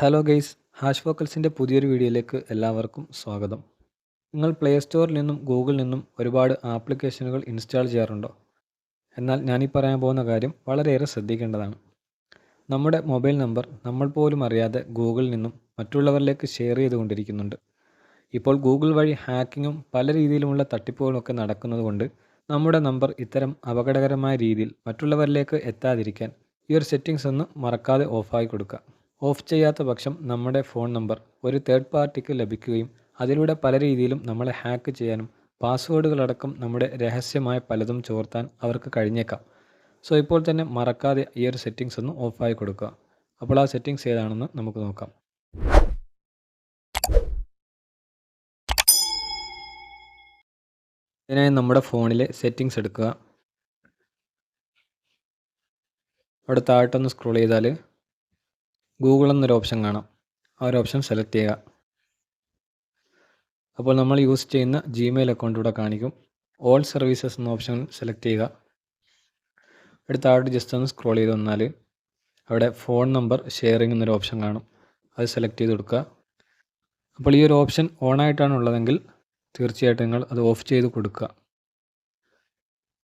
Hello guys hash വോക്കൽസിന്റെ പുതിയൊരു വീഡിയോയിലേക്ക് എല്ലാവർക്കും സ്വാഗതം. നിങ്ങൾ പ്ലേ സ്റ്റോറിൽ നിന്നും ഗൂഗിളിൽ നിന്നും ഒരുപാട് ആപ്ലിക്കേഷനുകൾ ഇൻസ്റ്റാൾ ചെയ്യാറുണ്ടോ? എന്നാൽ ഞാനീ പറയാൻ പോകുന്ന കാര്യം വളരെയേറെ ശ്രദ്ധിക്കേണ്ടതാണ്. നമ്മുടെ മൊബൈൽ നമ്പർ നമ്മൾ പോലും അറിയാതെ ഗൂഗിളിൽ നിന്നും മറ്റുള്ളവരിലേക്ക് ഷെയർ ചെയ്തുകൊണ്ടിരിക്കുന്നുണ്ട്. ഇപ്പോൾ ഗൂഗിൾ വഴി ഹാക്കിങ്ങും പല രീതിയിലുമുള്ള തട്ടിപ്പുകളുമൊക്കെ നടക്കുന്നതുകൊണ്ട് നമ്മുടെ നമ്പർ ഇത്തരം അപകടകരമായ രീതിയിൽ മറ്റുള്ളവരിലേക്ക് എത്താതിരിക്കാൻ ഈ ഒരു സെറ്റിങ്സ് ഒന്ന് മറക്കാതെ ഓഫായി കൊടുക്കുക. ഓഫ് ചെയ്യാത്ത പക്ഷം നമ്മുടെ ഫോൺ നമ്പർ ഒരു തേർഡ് പാർട്ടിക്ക് ലഭിക്കുകയും അതിലൂടെ പല രീതിയിലും നമ്മളെ ഹാക്ക് ചെയ്യാനും പാസ്വേഡുകളടക്കം നമ്മുടെ രഹസ്യമായ പലതും ചോർത്താൻ അവർക്ക് കഴിഞ്ഞേക്കാം. സോ ഇപ്പോൾ തന്നെ മറക്കാതെ ഈ ഒരു സെറ്റിങ്സ് ഒന്ന് ഓഫായി കൊടുക്കുക. അപ്പോൾ ആ സെറ്റിങ്സ് ഏതാണെന്ന് നമുക്ക് നോക്കാം. ഇതിനായി നമ്മുടെ ഫോണിലെ സെറ്റിങ്സ് എടുക്കുക. അവിടെ താഴോട്ടൊന്ന് സ്ക്രോൾ ചെയ്താൽ ഗൂഗിൾ എന്നൊരു ഓപ്ഷൻ കാണാം. ആ ഒരു ഓപ്ഷൻ സെലക്ട് ചെയ്യുക. അപ്പോൾ നമ്മൾ യൂസ് ചെയ്യുന്ന ജിമെയിൽ അക്കൗണ്ട് ഇവിടെ കാണിക്കും. ഓൾ സർവീസസ് എന്ന ഓപ്ഷൻ സെലക്ട് ചെയ്യുക. അടുത്ത താഴോട്ട് ജസ്റ്റ് ഒന്ന് സ്ക്രോൾ ചെയ്ത് വന്നാൽ അവിടെ ഫോൺ നമ്പർ ഷെയറിംഗ് എന്നൊരു ഓപ്ഷൻ കാണും. അത് സെലക്ട് ചെയ്ത് കൊടുക്കുക. അപ്പോൾ ഈ ഒരു ഓപ്ഷൻ ഓൺ ആയിട്ടാണ് ഉള്ളതെങ്കിൽ തീർച്ചയായിട്ടും നിങ്ങൾ അത് ഓഫ് ചെയ്ത് കൊടുക്കുക.